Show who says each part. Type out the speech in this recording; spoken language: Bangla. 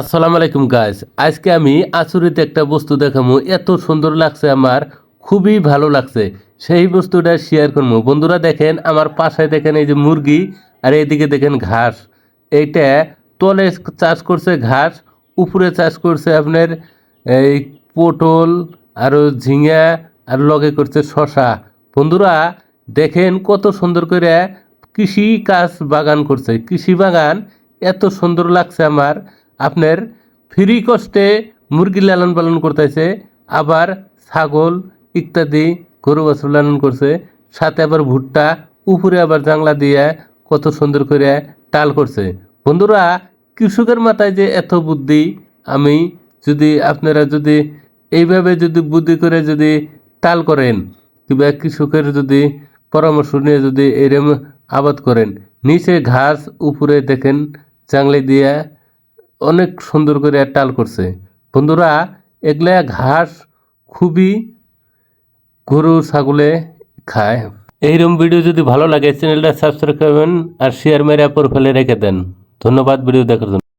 Speaker 1: আসসালামু আলাইকুম গাইস আজকে আমি আচুরিতে একটা বস্তু দেখামু। এত সুন্দর লাগছে আমার, খুবই ভালো লাগছে। সেই বস্তুটা শেয়ার করব বন্ধুরা দেখেন, আমার পাশে দেখেন এই যে মুরগি, আর এইদিকে দেখেন ঘাস। এইটা তলে চাষ করছে ঘাস, উপরে চাষ করছে আপনার এই পটল আরও ঝিঙা, আর লগে করছে শশা বন্ধুরা দেখেন কত সুন্দর করে কৃষি কাজ বাগান করছে। কৃষি বাগান এত সুন্দর লাগছে আমার। আপনার ফ্রি কষ্টে মুরগি লালন পালন করতেছে, আবার ছাগল ইত্যাদি গরু, বাছুর লালন করছে, সাথে আবার ভুট্টা, উপরে আবার জাংলা দিয়ে কত সুন্দর করে টাল করছে। বন্ধুরা, কৃষকের মাথায় যে এত বুদ্ধি, আমি যদি আপনারা যদি এইভাবে যদি বুদ্ধি করে যদি তাল করেন, কিংবা কৃষকের যদি পরামর্শ নিয়ে যদি এরম আবাদ করেন, নিচে ঘাস, উপরে দেখেন চাংলি দিয়ে অনেক সুন্দর করে টাল করছে। বন্ধুরা, এগুলা ঘাস খুবই গরু, ছাগলে খায়। এইরকম ভিডিও যদি ভালো লাগে, চ্যানেলটা সাবস্ক্রাইব করবেন আর শেয়ার মেরে ফেলে রেখে দেন। ধন্যবাদ ভিডিও দেখার জন্য।